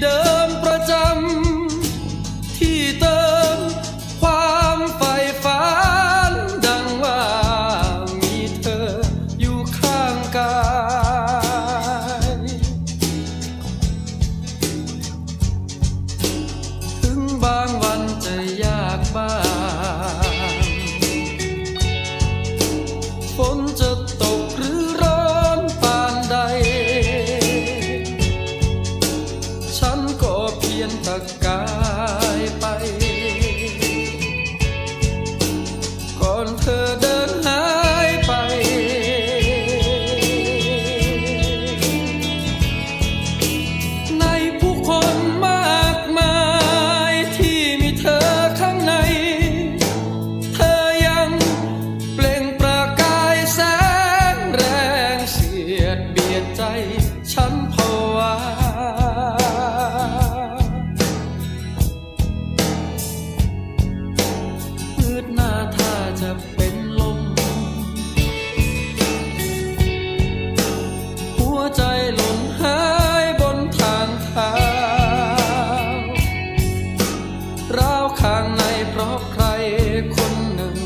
เดิมประจำที่เติมความใฝ่ฝันดังว่ามีเธออยู่ข้างกายถึงบางวันจะยากบ้างฝนจะียนตะกายไป ก่อนเธอเดินหายไป ในผู้คนมากมายที่มีเธอข้างใน เธอยังเปล่งประกายแสงแรงเสียดเบียดใจ ฉันภา จะเป็นลม หัวใจหล่นหายบนทางเท้าราวข้างในเพราะใครคนหนึ่ง